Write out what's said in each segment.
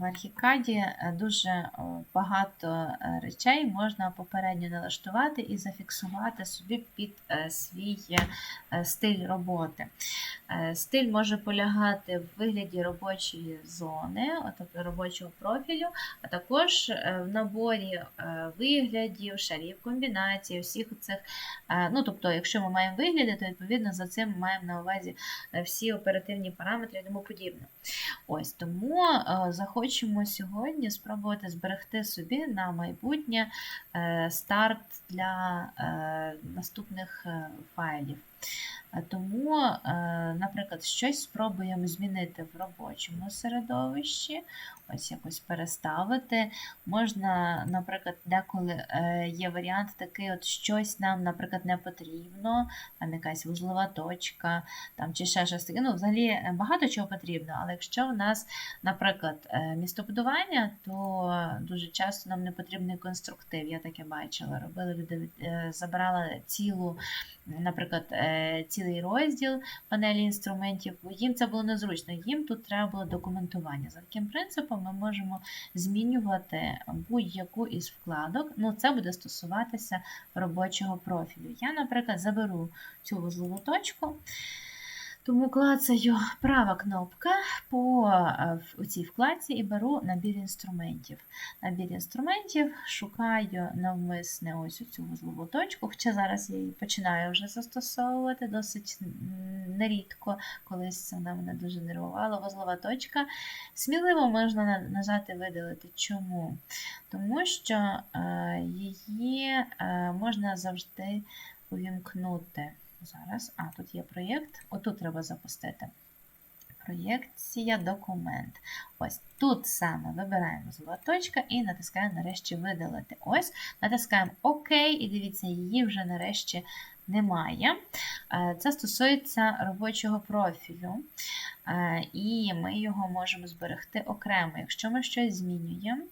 В Архікаді е, дуже е, багато е, речей можна попередньо налаштувати і зафіксувати собі під свій стиль роботи. Стиль може полягати в вигляді робочої зони, тобто робочого профілю, а також в наборі виглядів, шарів, комбінацій, всіх цих. Ну, тобто, якщо ми маємо вигляди, то відповідно за цим ми маємо на увазі всі оперативні параметри і тому подібне. Ось тому е, захочемо сьогодні спробувати зберегти собі на майбутнє е, старт для е, наступних е, файлів. Е, Тому, е, наприклад, щось спробуємо змінити в робочому середовищі, ось якось переставити. Можна, наприклад, деколи е, є варіант такий, от щось нам, наприклад, не потрібно, там якась вузлова точка, там чи ще щось таке. Ну, взагалі багато чого потрібно, але якщо в нас, наприклад, містобудування, то дуже часто нам не потрібний конструктив. Я таке бачила. Робили люди, цілу, наприклад, цілий розділ панелі інструментів, їм це було незручно. Їм тут треба було документування. За таким принципом ми можемо змінювати будь-яку із вкладок. Ну, це буде стосуватися робочого профілю. Я, наприклад, заберу цю вузлову точку. Тому клацаю права кнопка по е, цій вкладці і беру набір інструментів. Набір інструментів шукаю навмисне ось цю вузлову точку, хоча зараз я її починаю вже застосовувати досить нерідко, колись вона мене дуже нервувала. Вузлова точка. Сміливо можна нажати видалити. Чому? Тому що е, її е, можна завжди увімкнути. Зараз, а, тут є проєкт, отут треба запустити. Проєкція, документ. Ось тут саме вибираємо злова точка і натискаємо нарешті видалити. Ось, натискаємо ОК, і дивіться, її вже нарешті немає. Е, Це стосується робочого профілю, Е, і ми його можемо зберегти окремо. Якщо ми щось змінюємо,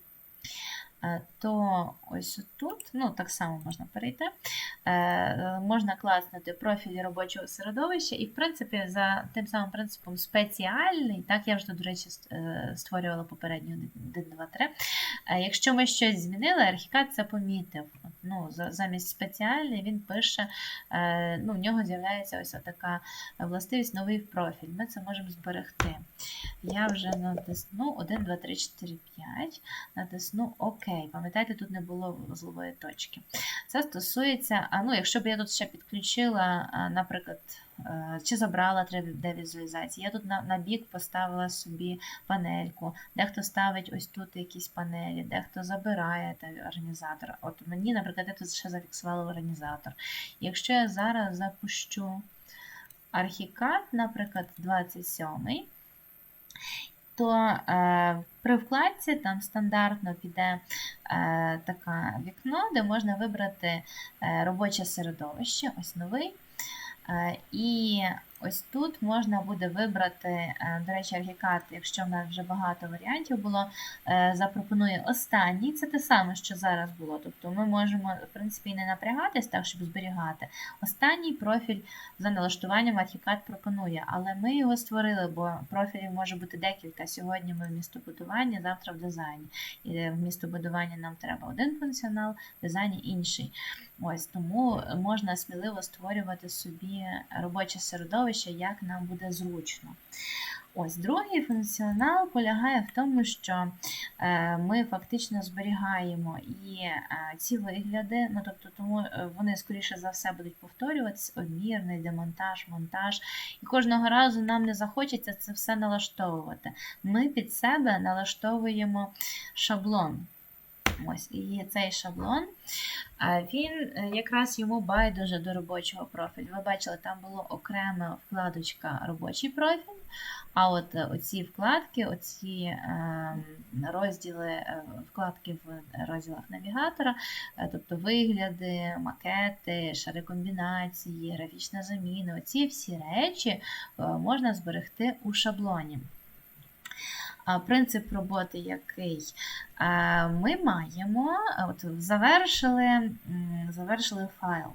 то ось тут, ну так само можна перейти, е, можна класнути профілі робочого середовища, і, в принципі, за тим самим принципом спеціальний, так, я вже до речі, е, створювала попередню 1, 2, 3. Е, Якщо ми щось змінили, архікад це помітив. Ну, замість спеціальний він пише, е, ну, в нього з'являється ось така властивість новий профіль. Ми це можемо зберегти. Я вже натисну 1, 2, 3, 4, 5, натисну ОК. Пам'ятаєте, тут не було злової точки. Це стосується, а ну, якщо б я тут ще підключила, наприклад, чи забрала 3D візуалізації, я тут на, на бік поставила собі панельку, дехто ставить ось тут якісь панелі, дехто забирає та організатор. От мені, наприклад, я тут ще зафіксувала організатор. Якщо я зараз запущу архікад, наприклад, 27 то е, при вкладці там стандартно піде е, таке вікно, де можна вибрати е, робоче середовище, ось новий. Е, і ось тут можна буде вибрати, е, до речі, архікад, якщо в нас вже багато варіантів було, е, запропонує останній. Це те саме, що зараз було. Тобто ми можемо, в принципі, не напрягатись так, щоб зберігати. Останній профіль за налаштуванням архікад пропонує, але ми його створили, бо профілів може бути декілька. Сьогодні ми в містобудуванні, завтра в дизайні. І в містобудуванні нам треба один функціонал, в дизайні інший. Ось тому можна сміливо створювати собі робоче середовище, як нам буде зручно. Ось другий функціонал полягає в тому, що е, ми фактично зберігаємо і е, ці вигляди, ну тобто тому е, вони скоріше за все будуть повторюватись, обмірний, демонтаж, монтаж. І кожного разу нам не захочеться це все налаштовувати. Ми під себе налаштовуємо шаблон. Ось, і цей шаблон, він е, якраз йому байдуже до робочого профілю. Ви бачили, там була окрема вкладочка робочий профіль, а от е, оці вкладки, оці е, розділи, е, вкладки в розділах навігатора, тобто вигляди, макети, шари комбінації, графічна заміна, оці всі речі можна зберегти у шаблоні. Принцип роботи який? Ми маємо, от завершили, завершили файл.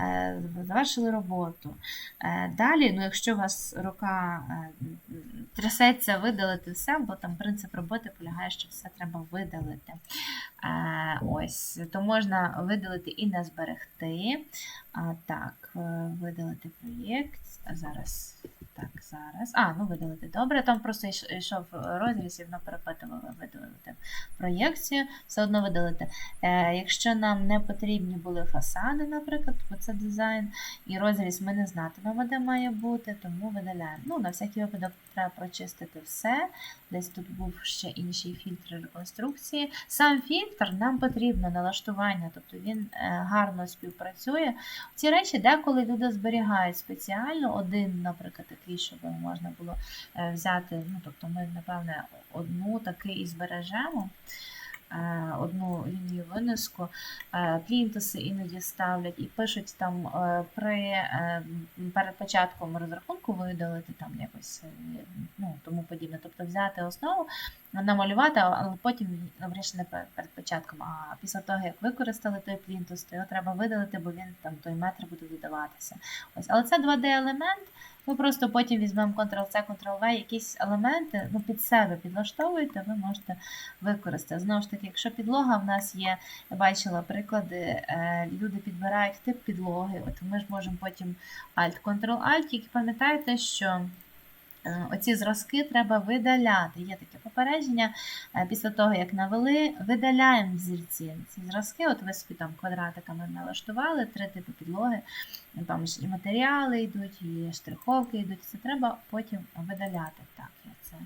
е, завершили роботу. Е, Далі, ну, якщо у вас рука е, трясеться, видалити все, бо там принцип роботи полягає, що все треба видалити. Ось, то можна видалити і не зберегти. Так, видалити проєкт. Зараз. Так, зараз. А, ну видалити. Добре, там просто йш- йшов розріз і воно перепитувало видалити проєкцію, все одно видалити. Е, якщо нам не потрібні були фасади, наприклад, бо це дизайн, і розріз ми не знатимемо, де має бути, тому видаляємо. Ну, на всякий випадок треба прочистити все. Десь тут був ще інший фільтр реконструкції. Сам фільтр нам потрібно налаштування, тобто він е, гарно співпрацює. Ці речі деколи люди зберігають спеціально, один, наприклад, такий, щоб можна було е, взяти. Ну, тобто ми, напевне, одну такий і збережемо. Е, Одну лінію винеску, Е, плінтуси іноді ставлять і пишуть там е, при е, перед початком розрахунку видалити там якось е, ну, тому подібне. Тобто взяти основу, намалювати, але потім ну, не перед початком, а після того, як використали той плінтус, то його треба видалити, бо він там той метр буде додаватися. Ось, але це 2D-елемент. Ви просто потім візьмемо Ctrl-C, Ctrl-V, якісь елементи ну, під себе підлаштовуєте, ви можете використати. Знову ж таки, якщо підлога в нас є, я бачила приклади, е, люди підбирають тип підлоги, от ми ж можемо потім Alt-Ctrl-Alt, тільки пам'ятайте, що оці зразки треба видаляти. Є таке попередження. е, Після того, як навели, видаляємо взірці. Ці зразки, от ви собі там квадратиками налаштували, три типи підлоги, там ж і матеріали йдуть, і штриховки йдуть. Це треба потім видаляти. Так, я це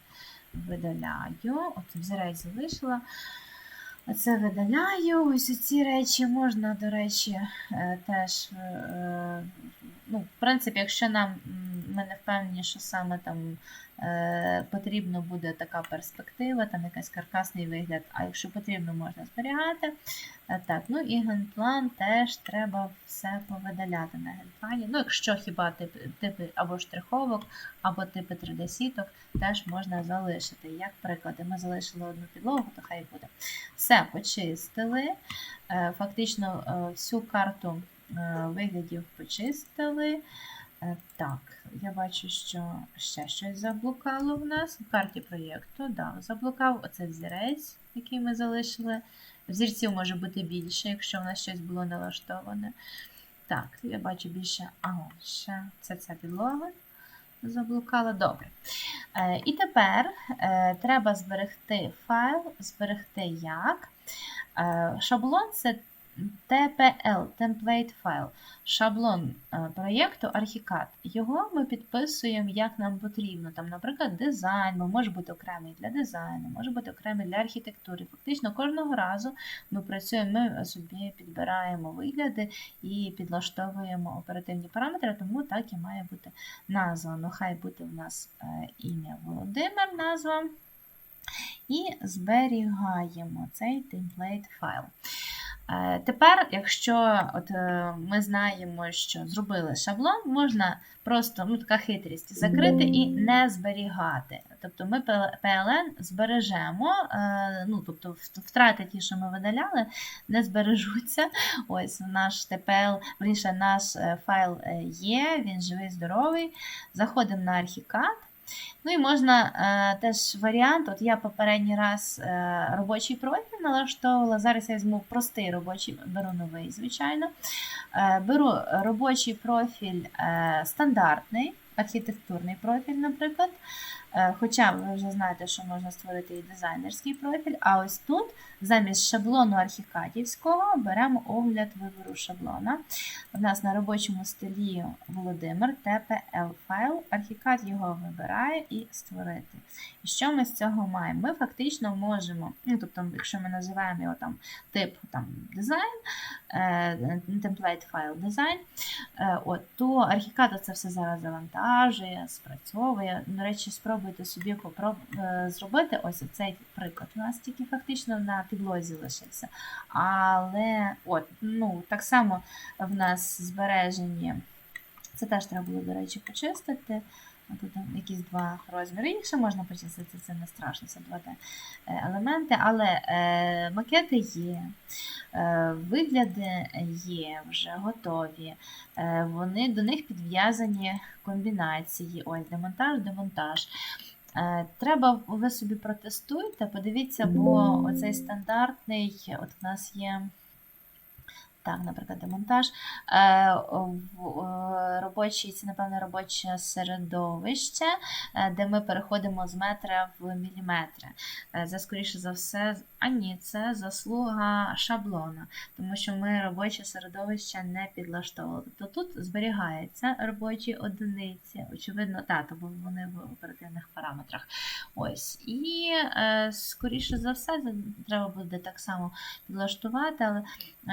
видаляю. От взірець залишила. Оце видаляю. Ось ці речі можна, до речі, е, теж. е, Ну, в принципі, якщо нам ми не впевнені, що саме там е, потрібно буде така перспектива, там якийсь каркасний вигляд, а якщо потрібно, можна зберігати. Е, Так, ну і генплан теж треба все повидаляти на генплані. Ну, якщо хіба типи, типи або штриховок, або типи 3D-сіток теж можна залишити. Як приклади, ми залишили одну підлогу, то хай буде. Все, почистили. Е, Фактично е, всю карту е, виглядів почистили. Е, Так, я бачу, що ще щось заблукало в нас. В карті проєкту, да, заблукав оце взірець, який ми залишили. Взірців може бути більше, якщо в нас щось було налаштоване. Так, я бачу більше. Ага, ще це ця підлога заблукала. Добре. Е, і тепер е, треба зберегти файл, зберегти як. Е, шаблон це TPL, template файл. Шаблон е, проєкту Archicad. Його ми підписуємо, як нам потрібно. Там, наприклад, дизайн, бо може бути окремий для дизайну, може бути окремий для архітектури. Фактично кожного разу ми працюємо, ми собі підбираємо вигляди і підлаштовуємо оперативні параметри, тому так і має бути назва. Ну, хай буде в нас е, ім'я Володимир, назва. І зберігаємо цей темплейт файл. Е, Тепер, якщо от, е, ми знаємо, що зробили шаблон, можна просто ну, така хитрість закрити і не зберігати. Тобто ми PLN збережемо, е, ну, тобто втрати ті, що ми видаляли, не збережуться. Ось наш TPL, верніше, наш файл є, він живий, здоровий. Заходимо на Archicad. Ну і можна е, теж варіант. От я попередній раз е, робочий профіль налаштовувала. Зараз я візьму простий робочий, беру новий, звичайно. Е, беру робочий профіль е, стандартний, архітектурний профіль, наприклад. Е, Хоча ви вже знаєте, що можна створити і дизайнерський профіль. А ось тут замість шаблону архікадівського беремо огляд вибору шаблона. У нас на робочому столі Володимир, TPL файл, архікад його вибирає і створити. І що ми з цього маємо? Ми фактично можемо, ну тобто, якщо ми називаємо його там тип там, дизайн, е, темплейт файл дизайн, е, от, то архікад це все зараз завантажує, спрацьовує. До речі, спробуйте собі попроб... е, зробити ось цей приклад. У нас тільки фактично на підлозі лишився. Але от, ну, так само в нас збережені. Це теж треба було, до речі, почистити. Тут якісь два розміри. Їх ще можна почистити, це не страшно, це 2D е, елементи, але е, макети є, е, вигляди є вже готові. Е, вони, до них підв'язані комбінації. Ось демонтаж, демонтаж. Е, Треба, ви собі протестуйте, подивіться, бо оцей стандартний, от в нас є. Так, наприклад, демонтаж. Е, е, це, напевно, робоче середовище, е, де ми переходимо з метра в міліметри. Це, скоріше за все, а ні, це заслуга шаблона, тому що ми робоче середовище не підлаштовували. Тобто тут зберігаються робочі одиниці, очевидно, так, бо вони в оперативних параметрах. Ось. І, скоріше за все, треба буде так само підлаштувати, але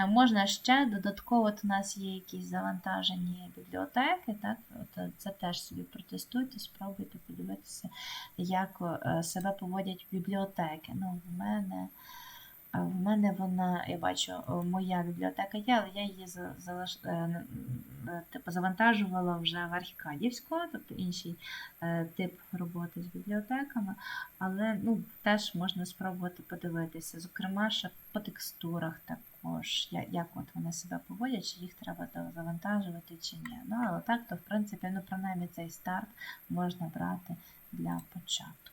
Можна ще додатково у нас є якісь завантажені бібліотеки, так? От е, це теж собі протестуйте, спробуйте подивитися, як е, себе поводять бібліотеки. Ну, в мене. В мене вона, я бачу, е, моя бібліотека є, але я її залиш... е, е, типу, завантажувала вже в Архікадівську, тобто інший тип роботи з бібліотеками. Але ну, теж можна спробувати подивитися. Зокрема, ще по текстурах також, як от вони себе поводять, чи їх треба завантажувати, чи ні. Ну, але так, то в принципі, ну принаймні цей старт можна брати для початку.